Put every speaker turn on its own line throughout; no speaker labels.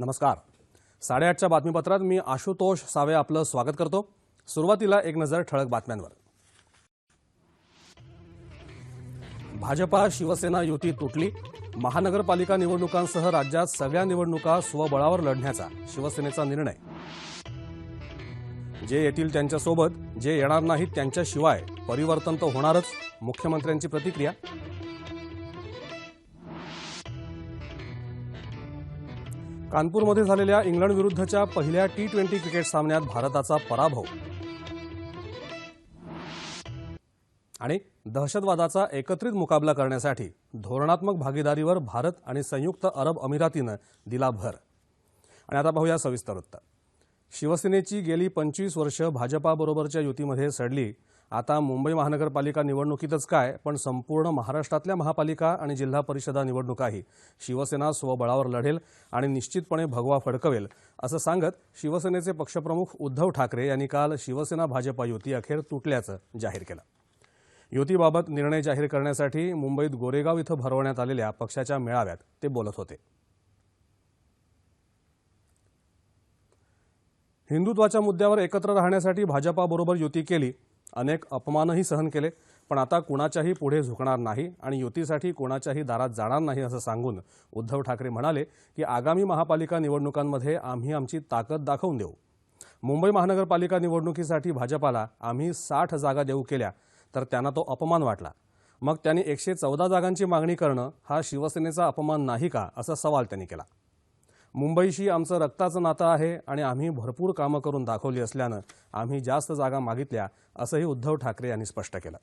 नमस्कार साडेआठच्या बातमीपत्रात मी आशुतोष सावे आपलं स्वागत करतो सुरुवातीला एक नजर ठळक बातम्यांवर भाजपा शिवसेना युती तुटली महानगरपालिका निवडणुकांसह राज्यात सगळ्या निवडणुका स्वबळावर लढण्याचा शिवसेनेचा निर्णय जे येतील त्यांच्यासोबत जे येणार नाहीत त्यांच्याशिवाय परिवर्तन तर होणारच मुख्यमंत्र्यांची प्रतिक्रिया कानपूरमध्ये झालेल्या इंग्लंड विरुद्धच्या पहिल्या टी ट्वेंटी क्रिकेट सामन्यात भारताचा पराभव आणि दहशतवादाचा एकत्रित मुकाबला करण्यासाठी धोरणात्मक भागीदारीवर भारत आणि संयुक्त अरब अमिरातीनं दिला भर आणि आता पाहूया सविस्तर वृत्त शिवसेनेची गेली पंचवीस वर्ष भाजपाबरोबरच्या युतीमध्ये सडली आता मुंबई महानगरपालिका निवडणुकीतच काय पण संपूर्ण महाराष्ट्रातल्या महापालिका आणि जिल्हा परिषदा निवडणुकाही शिवसेना स्वबळावर लढेल आणि निश्चितपणे भगवा फडकवेल असं सांगत शिवसेनेचे पक्षप्रमुख उद्धव ठाकरे यांनी काल शिवसेना भाजपा युती अखेर तुटल्याचं जाहीर केलं युतीबाबत निर्णय जाहीर करण्यासाठी मुंबईत गोरेगाव इथं भरवण्यात आलेल्या पक्षाच्या मेळाव्यात ते बोलत होते हिंदुत्वाच्या मुद्द्यावर एकत्र राहण्यासाठी भाजपाबरोबर युती केली अनेक अपमानही सहन केले पण आता कुणाच्याही पुढे झुकणार नाही आणि युतीसाठी कोणाच्याही दारात जाणार नाही असं सांगून उद्धव ठाकरे म्हणाले की आगामी महापालिका निवडणुकांमध्ये आम्ही आमची ताकद दाखवून देऊ मुंबई महानगरपालिका निवडणुकीसाठी भाजपाला आम्ही साठ जागा देऊ केल्या तर त्यांना तो अपमान वाटला मग त्यांनी एकशे चौदा जागांची मागणी करणं हा शिवसेनेचा अपमान नाही का असा सवाल त्यांनी केला मुंबईशी आमचं रक्ताचं नातं आहे आणि आम्ही भरपूर कामं करून दाखवली असल्यानं आम्ही जास्त जागा मागितल्या असंही उद्धव ठाकरे यांनी स्पष्ट केलं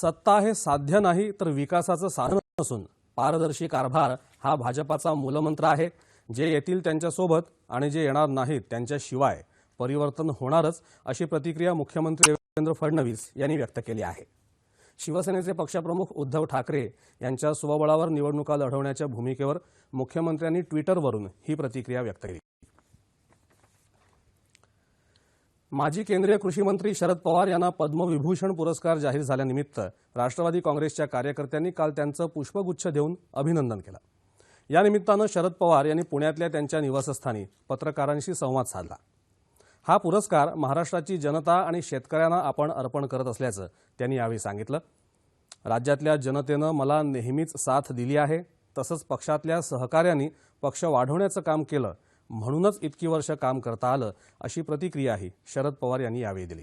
सत्ता हे साध्य नाही तर विकासाचं साधन नसून पारदर्शी कारभार हा भाजपाचा मूलमंत्र आहे जे येतील त्यांच्यासोबत आणि जे येणार नाहीत त्यांच्याशिवाय परिवर्तन होणारच अशी प्रतिक्रिया मुख्यमंत्री देवेंद्र फडणवीस यांनी व्यक्त केली आहे शिवसेनेचे पक्षप्रमुख उद्धव ठाकरे यांच्या स्वबळावर निवडणुका लढवण्याच्या भूमिकेवर मुख्यमंत्र्यांनी ट्विटरवरून ही प्रतिक्रिया व्यक्त केली माजी केंद्रीय कृषी मंत्री शरद पवार यांना पद्मविभूषण पुरस्कार जाहीर झाल्यानिमित्त राष्ट्रवादी काँग्रेसच्या कार्यकर्त्यांनी काल त्यांचं पुष्पगुच्छ देऊन अभिनंदन केलं यानिमित्तानं शरद पवार यांनी पुण्यातल्या त्यांच्या निवासस्थानी पत्रकारांशी संवाद साधला हा पुरस्कार महाराष्ट्राची जनता आणि शेतकऱ्यांना आपण अर्पण करत असल्याचं त्यांनी यावेळी सांगितलं राज्यातल्या जनतेनं मला नेहमीच साथ दिली आहे तसंच पक्षातल्या सहकार्यांनी पक्ष वाढवण्याचं काम केलं म्हणूनच इतकी वर्ष काम करता आलं अशी प्रतिक्रियाही शरद पवार यांनी यावेळी दिली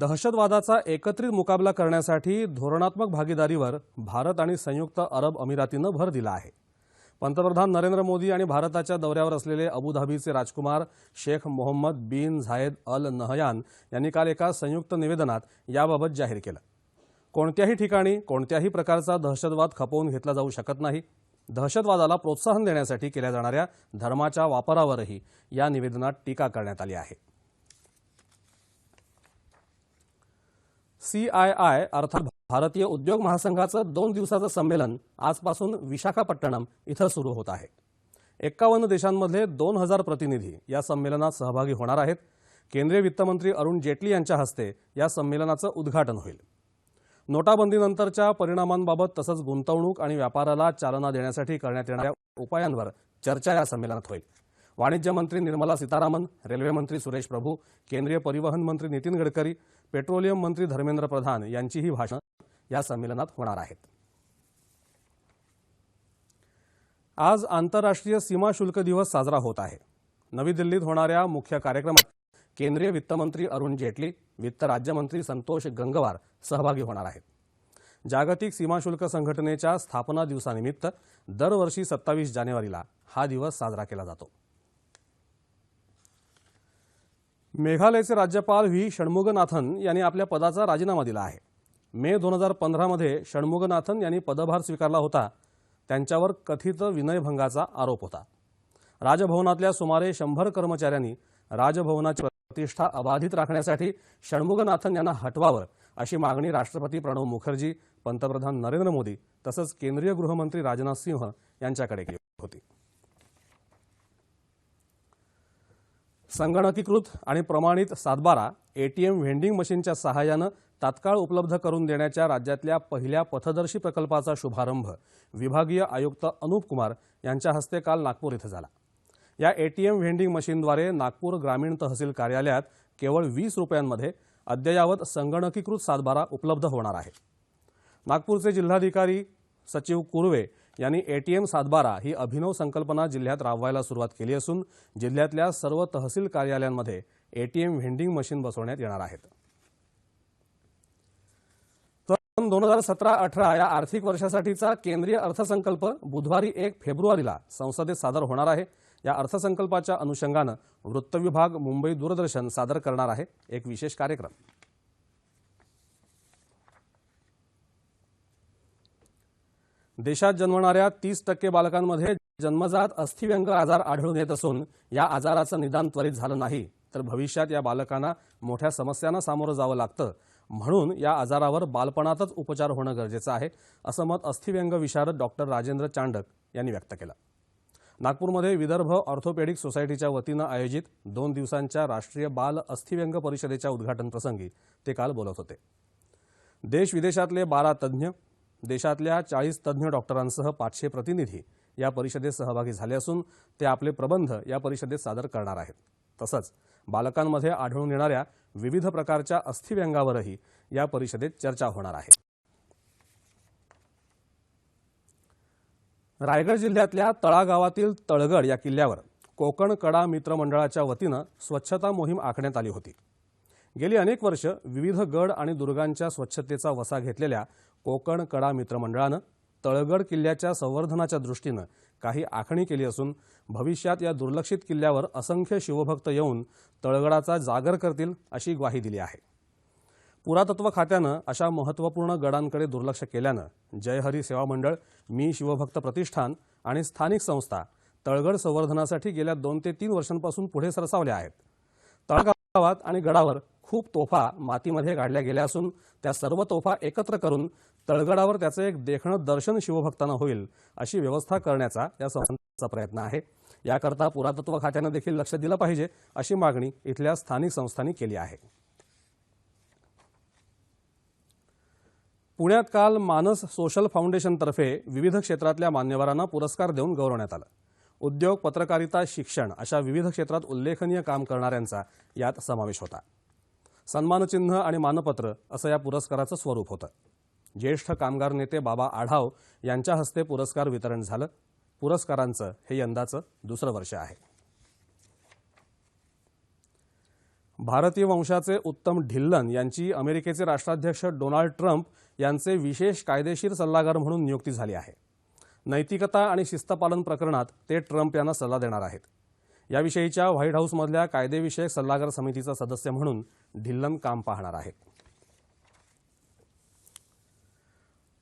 दहशतवादाचा एकत्रित मुकाबला करण्यासाठी धोरणात्मक भागीदारीवर भारत आणि संयुक्त अरब अमिरातीनं भर दिला आहे पंतप्रधान नरेंद्र मोदी आणि भारताच्या दौऱ्यावर असलेले अबुधाबीचे राजकुमार Sheikh Mohammed bin Zayed Al Nahyan यांनी काल एका संयुक्त निवेदनात याबाबत जाहीर केलं कोणत्याही ठिकाणी कोणत्याही प्रकारचा दहशतवाद खपवून घेतला जाऊ शकत नाही दहशतवादाला प्रोत्साहन देण्यासाठी केल्या जाणाऱ्या धर्माच्या वापरावरही या निवेदनात टीका करण्यात आली आहे सीआयआय अर्थात भारतीय उद्योग महासंघाचं दोन दिवसाचं संमेलन आजपासून विशाखापट्टणम इथं सुरू होत आहे एक्कावन्न देशांमधले दोन हजार प्रतिनिधी या संमेलनात सहभागी होणार आहेत केंद्रीय वित्तमंत्री अरुण जेटली यांच्या हस्ते या संमेलनाचं उद्घाटन होईल नोटाबंदीनंतरच्या परिणामांबाबत तसंच गुंतवणूक आणि व्यापाराला चालना देण्यासाठी करण्यात येणाऱ्या उपायांवर चर्चा या संमेलनात होईल वाणिज्य मंत्री निर्मला सीतारामन रेल्वे मंत्री सुरेश प्रभू केंद्रीय परिवहन मंत्री नितीन गडकरी पेट्रोलियम मंत्री धर्मेंद्र प्रधान यांचीही भाषण या संमेलनात होणार आहेत आज आंतरराष्ट्रीय सीमा शुल्क दिवस साजरा होत आहे नवी दिल्लीत होणाऱ्या मुख्य कार्यक्रमात केंद्रीय वित्तमंत्री अरुण जेटली वित्त राज्यमंत्री संतोष गंगवार सहभागी होणार आहेत जागतिक सीमा शुल्क संघटनेच्या स्थापना दिवसानिमित्त दरवर्षी सत्तावीस जानेवारीला हा दिवस साजरा केला जातो मेघालयचे राज्यपाल व्ही षण्मुगनाथन यांनी आपल्या पदाचा राजीनामा दिला आहे मे दोन हजार पंधरामध्ये षण्मुगनाथन यांनी पदभार स्वीकारला होता त्यांच्यावर कथित विनयभंगाचा आरोप होता राजभवनातल्या सुमारे शंभर कर्मचाऱ्यांनी राजभवनाची प्रतिष्ठा अबाधित राखण्यासाठी षण्मुगनाथन यांना हटवावं अशी मागणी राष्ट्रपती प्रणव मुखर्जी पंतप्रधान नरेंद्र मोदी तसंच केंद्रीय गृहमंत्री राजनाथ सिंह यांच्याकडे केली होती संगणकीकृत आणि प्रमाणित सातबारा एटीएम व्हेंडिंग मशीनच्या सहाय्यानं तात्काळ उपलब्ध करून देण्याच्या राज्यातल्या पहिल्या पथदर्शी प्रकल्पाचा शुभारंभ विभागीय आयुक्त अनुप कुमार यांच्या हस्ते काल नागपूर इथं झाला या एटीएम व्हेंडिंग मशीनद्वारे नागपूर ग्रामीण तहसील कार्यालयात केवळ वीस रुपयांमध्ये अद्ययावत संगणकीकृत सातबारा उपलब्ध होणार आहे नागपूरचे जिल्हाधिकारी सचिव कुर्वे यांनी एटीएम सातबारा ही अभिनव संकल्पना जिल्ह्यात राबवायला सुरुवात केली असून जिल्ह्यातल्या सर्व तहसील कार्यालयांमध्ये एटीएम व्हेंडिंग मशीन बसवण्यात येणार आहेत दोन हजार सतरा अठरा या आर्थिक वर्षासाठीचा केंद्रीय अर्थसंकल्प बुधवारी एक फेब्रुवारीला संसदेत सादर होणार आहे या अर्थसंकल्पाच्या अनुषंगानं वृत्तविभाग मुंबई दूरदर्शन सादर करणार आहे एक विशेष कार्यक्रम देशात जन्मणाऱ्या तीस टक्के बालकांमध्ये जन्मजात अस्थिव्यंग आजार आढळून येत असून या आजाराचं निदान त्वरित झालं नाही तर भविष्यात या बालकांना मोठ्या समस्यांना सामोरं जावं लागतं म्हणून या आजारावर बालपणातच उपचार होणं गरजेचं आहे असं मत अस्थिव्यंग विशारद डॉक्टर राजेंद्र चांडक यांनी व्यक्त केलं नागपूरमध्ये विदर्भ ऑर्थोपेडिक सोसायटीच्या वतीनं आयोजित दोन दिवसांच्या राष्ट्रीय बाल अस्थिव्यंग परिषदेच्या उद्घाटनप्रसंगी ते काल बोलत होते देश विदेशातले बारा तज्ज्ञ देशातल्या चाळीस तज्ज्ञ डॉक्टरांसह पाचशे प्रतिनिधी या परिषदेत सहभागी झाले असून ते आपले प्रबंध या परिषदेत सादर करणार आहेत तसंच बालकांमध्ये आढळून येणाऱ्या विविध प्रकारच्या अस्थिव्यंगावरही या परिषदेत चर्चा होणार आहे रायगड जिल्ह्यातल्या तळागावातील तळगड या किल्ल्यावर कोकण कडा मित्रमंडळाच्या वतीनं स्वच्छता मोहीम आखण्यात आली होती गेली अनेक वर्ष विविध गड आणि दुर्गांच्या स्वच्छतेचा वसा घेतलेल्या कोकण कडा मित्रमंडळानं तळगड किल्ल्याच्या संवर्धनाच्या दृष्टीनं काही आखणी केली असून भविष्यात या दुर्लक्षित किल्ल्यावर असंख्य शिवभक्त येऊन तळगडाचा जागर करतील अशी ग्वाही दिली आहे पुरातत्व खात्यानं अशा महत्त्वपूर्ण गडांकडे दुर्लक्ष केल्यानं जयहरी सेवा मंडळ मी शिवभक्त प्रतिष्ठान आणि स्थानिक संस्था तळगड संवर्धनासाठी गेल्या दोन ते तीन वर्षांपासून पुढे सरसावल्या आहेत तळगावात आणि गडावर खूप तोफा मातीमध्ये गाडल्या गेल्या असून त्या सर्व तोफा एकत्र करून तळगडावर त्याचं एक देखणं दर्शन शिवभक्तांना होईल अशी व्यवस्था करण्याचा या संस्थांचा प्रयत्न आहे याकरता पुरातत्व खात्यानं देखील लक्ष दिलं पाहिजे अशी मागणी इथल्या स्थानिक संस्थांनी केली आहे पुण्यात काल मानस सोशल तर्फे विविध क्षेत्रातल्या मान्यवरांना पुरस्कार देऊन गौरवण्यात आलं उद्योग पत्रकारिता शिक्षण अशा विविध क्षेत्रात उल्लेखनीय काम करणाऱ्यांचा यात समावेश होता सन्मानचिन्ह आणि मानपत्र असं या पुरस्काराचं स्वरूप होतं ज्येष्ठ कामगार नेते बाबा आढाव यांच्या हस्ते पुरस्कार वितरण झालं पुरस्कारांचं हे यंदाचं दुसरं वर्ष आहे भारतीय वंशाचे उत्तम ढिल्लन यांची अमेरिकेचे राष्ट्राध्यक्ष डोनाल्ड ट्रम्प यांचे विशेष कायदेशीर सल्लागार म्हणून नियुक्ती झाली आहे नैतिकता आणि शिस्तपालन प्रकरणात ते ट्रम्प यांना सल्ला देणार आहेत याविषयीच्या व्हाईट हाऊसमधल्या कायदेविषयक सल्लागार समितीचा सदस्य म्हणून ढिल्लम काम पाहणार आहे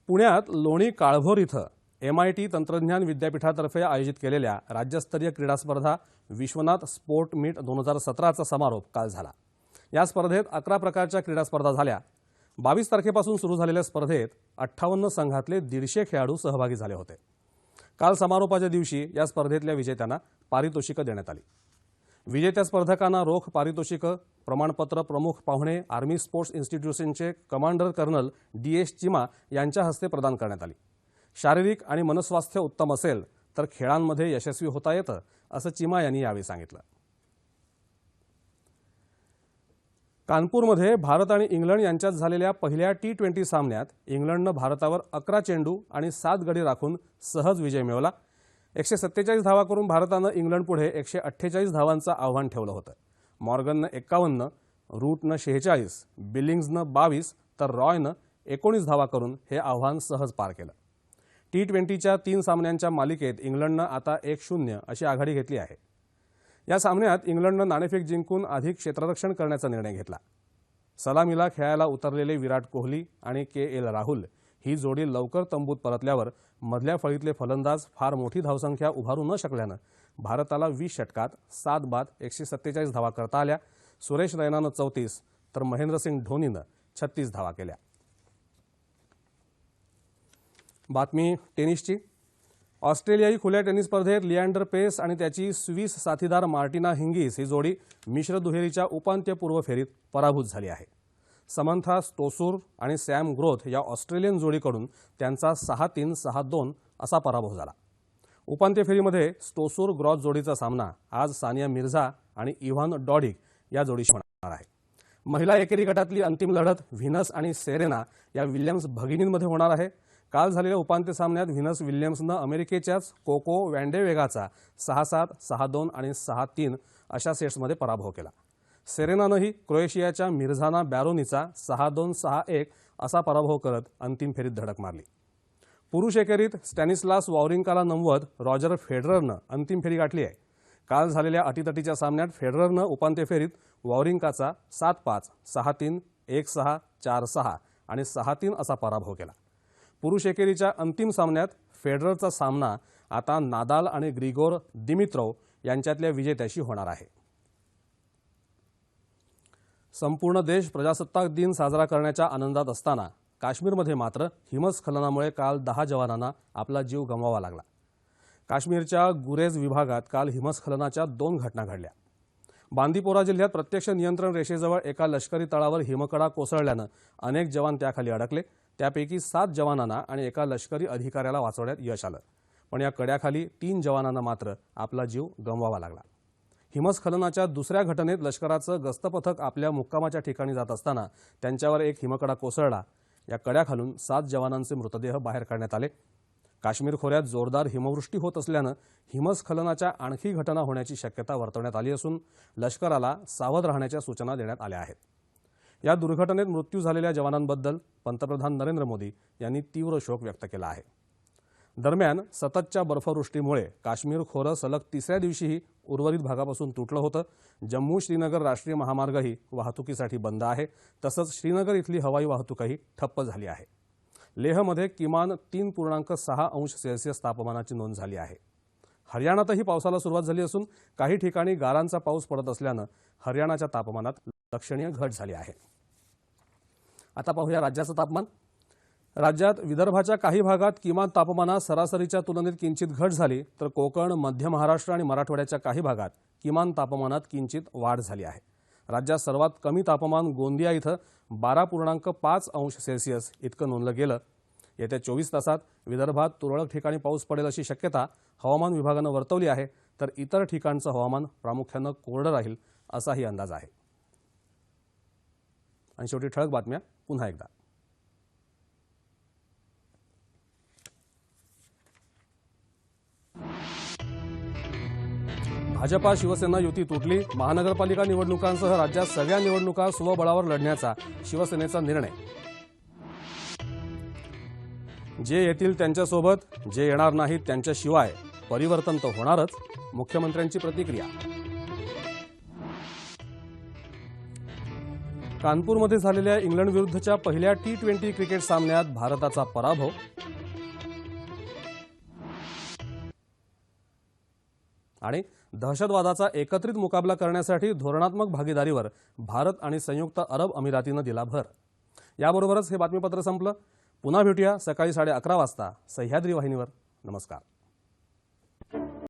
पुण्यात लोणी काळभोर इथं एम आय टी तंत्रज्ञान विद्यापीठातर्फे आयोजित केलेल्या राज्यस्तरीय क्रीडा स्पर्धा विश्वनाथ स्पोर्ट मीट दोन हजार सतराचा समारोप काल झाला या स्पर्धेत अकरा प्रकारच्या क्रीडा स्पर्धा झाल्या बावीस तारखेपासून सुरू झालेल्या स्पर्धेत अठ्ठावन्न संघातले दीडशे खेळाडू सहभागी झाले होते काल समारोपाच्या दिवशी या स्पर्धेतल्या विजेत्यांना पारितोषिकं देण्यात आली विजेत्या स्पर्धकांना रोख पारितोषिकं प्रमाणपत्र प्रमुख पाहुणे आर्मी स्पोर्ट्स इन्स्टिट्यूशनचे commander colonel D S Cheema यांच्या हस्ते प्रदान करण्यात आली शारीरिक आणि मनस्वास्थ्य उत्तम असेल तर खेळांमध्ये यशस्वी होता येतं असं चिमा यांनी यावेळी सांगितलं कानपूरमध्ये भारत आणि इंग्लंड यांच्यात झालेल्या पहिल्या टी ट्वेंटी सामन्यात इंग्लंडनं भारतावर अकरा चेंडू आणि सात गडी राखून सहज विजय मिळवला एकशे सत्तेचाळीस धावा करून भारतानं इंग्लंडपुढे एकशे अठ्ठेचाळीस धावांचं आव्हान ठेवलं होतं मॉर्गननं एक्कावन्न रूटनं शेहेचाळीस बिलिंग्जनं बावीस तर रॉयनं एकोणीस धावा करून हे आव्हान सहज पार केलं टी ट्वेंटीच्या तीन सामन्यांच्या मालिकेत इंग्लंडनं आता एक शून्य अशी आघाडी घेतली आहे या सामन्यात इंग्लंडनं नाणेफेक जिंकून अधिक क्षेत्ररक्षण करण्याचा निर्णय घेतला सलामीला खेळायला उतरलेले विराट कोहली आणि के एल राहुल ही जोडी लवकर तंबूत परतल्यावर मधल्या फळीतले फलंदाज फार मोठी धावसंख्या उभारू न शकल्यानं भारताला वीस षटकात सात बाद एकशे सत्तेचाळीस धावा करता आल्या सुरेश रैनानं चौतीस तर महेंद्रसिंग धोनीनं छत्तीस धावा केल्या बातमी टेनिसची ऑस्ट्रेलियाई खुल्या टेनिस स्पर्धेत लिएंडर पेस आणि त्याची स्विस साथीदार मार्टिना हिंगीस ही जोडी मिश्र दुहेरीच्या उपांत्यपूर्व फेरीत पराभूत झाली आहे समंथा स्टोसूर आणि सॅम ग्रोथ या ऑस्ट्रेलियन जोडीकडून त्यांचा सहा तीन सहा दोन असा पराभव झाला उपांत्य फेरीमध्ये स्टोसूर ग्रॉथ जोडीचा सामना आज सानिया मिर्झा आणि इव्हान डॉडिक या जोडीशी होणार आहे महिला एकेरी गटातली अंतिम लढत व्हिनस आणि सेरेना या विल्यम्स भगिनींमध्ये होणार आहे काल झालेल्या उपांत्य सामन्यात व्हिनस विल्यम्सनं अमेरिकेच्याच कोको वॅन्डेवेगाचा सहा सात सहा दोन आणि सहा तीन अशा सेट्समध्ये पराभव केला सेरेनानंही क्रोएशियाच्या मिर्झाना बॅरोनीचा सहा दोन सहा एक असा पराभव करत अंतिम फेरीत धडक मारली पुरुष एकेरीत स्टॅनिस्लास वॉरिंकाला नमवत रॉजर फेडररनं अंतिम फेरी गाठली आहे काल झालेल्या अटीतटीच्या सामन्यात फेडररनं उपांत्य फेरीत वॉवरिंकाचा सात पाच सहा तीन एक सहा चार सहा आणि सहा तीन असा पराभव केला पुरुष एकेरीच्या अंतिम सामन्यात फेडररचा सामना आता नादाल आणि ग्रिगोर दिमित्रोव यांच्यातल्या विजेत्याशी होणार आहे संपूर्ण देश प्रजासत्ताक दिन साजरा करण्याच्या आनंदात असताना काश्मीरमध्ये मात्र हिमस्खलनामुळे काल दहा जवानांना आपला जीव गमवावा लागला काश्मीरच्या गुरेज विभागात काल हिमस्खलनाच्या दोन घटना घडल्या बांदीपोरा जिल्ह्यात प्रत्यक्ष नियंत्रण रेषेजवळ एका लष्करी तळावर हिमकडा कोसळल्यानं अनेक जवान त्याखाली अडकले त्यापैकी सात जवानांना आणि एका लष्करी अधिकाऱ्याला वाचवण्यात यश आलं पण या कड्याखाली तीन जवानांना मात्र आपला जीव गमवावा लागला हिमस्खलनाच्या दुसऱ्या घटनेत लष्कराचं गस्तपथक आपल्या मुक्कामाच्या ठिकाणी जात असताना त्यांच्यावर एक हिमकडा कोसळला या कड्याखालून सात जवानांचे मृतदेह बाहेर काढण्यात आले काश्मीर खोऱ्यात जोरदार हिमवृष्टी होत असल्यानं हिमस्खलनाच्या आणखी घटना होण्याची शक्यता वर्तवण्यात आली असून लष्कराला सावध राहण्याच्या सूचना देण्यात आल्या आहेत या दुर्घटनेत मृत्यू झालेल्या जवानांबद्दल पंतप्रधान नरेंद्र मोदी यांनी तीव्र शोक व्यक्त केला आहे दरम्यान सततच्या बर्फवृष्टीमुळे काश्मीर खोरं सलग तिसऱ्या दिवशीही उर्वरित भागापासून तुटलं होतं जम्मू श्रीनगर राष्ट्रीय महामार्गही वाहतुकीसाठी बंद आहे तसंच श्रीनगर इथली हवाई वाहतूकही ठप्प झाली आहे लेहमध्ये किमान तीन पूर्णांक सहा अंश सेल्सिअस तापमानाची नोंद झाली आहे हरियाणातही पावसाला सुरुवात झाली असून काही ठिकाणी गारांचा पाऊस पडत असल्यानं हरियाणाच्या तापमानात लक्षणीय घट झाली आहे आता पाहूया राज्याचं तापमान राज्यात विदर्भाच्या काही भागात किमान तापमानात सरासरीच्या तुलनेत किंचित घट झाली तर कोकण मध्य महाराष्ट्र आणि मराठवाड्याच्या काही भागात किमान तापमानात किंचित वाढ झाली आहे राज्यात सर्वात कमी तापमान गोंदिया इथं बारा पूर्णांक पाच अंश सेल्सिअस इतकं नोंदलं गेलं येत्या चोवीस तासात विदर्भात तुरळक ठिकाणी पाऊस पडेल अशी शक्यता हवामान विभागानं वर्तवली आहे तर इतर ठिकाणचं हवामान प्रामुख्यानं कोरडं राहील असाही अंदाज आहे आणि शेवटी ठळक बातम्या पुन्हा एकदा भाजपा शिवसेना युती तुटली महानगरपालिका निवडणुकांसह राज्यात सगळ्या निवडणुका स्वबळावर लढण्याचा शिवसेनेचा निर्णय जे येतील त्यांच्यासोबत जे येणार नाहीत त्यांच्याशिवाय परिवर्तन तर होणारच मुख्यमंत्र्यांची प्रतिक्रिया कानपूरमध्ये झालेल्या इंग्लंड विरुद्धच्या पहिल्या टी ट्वेंटी क्रिकेट सामन्यात भारताचा पराभव आणि दहशतवादाचा एकत्रित मुकाबला करण्यासाठी धोरणात्मक भागीदारीवर भारत आणि संयुक्त अरब अमिरातीनं दिला भर याबरोबरच हे बातमीपत्र संपलं पुन्हा भेटूया सकाळी साडे अकरा वाजता सह्याद्री वाहिनीवर नमस्कार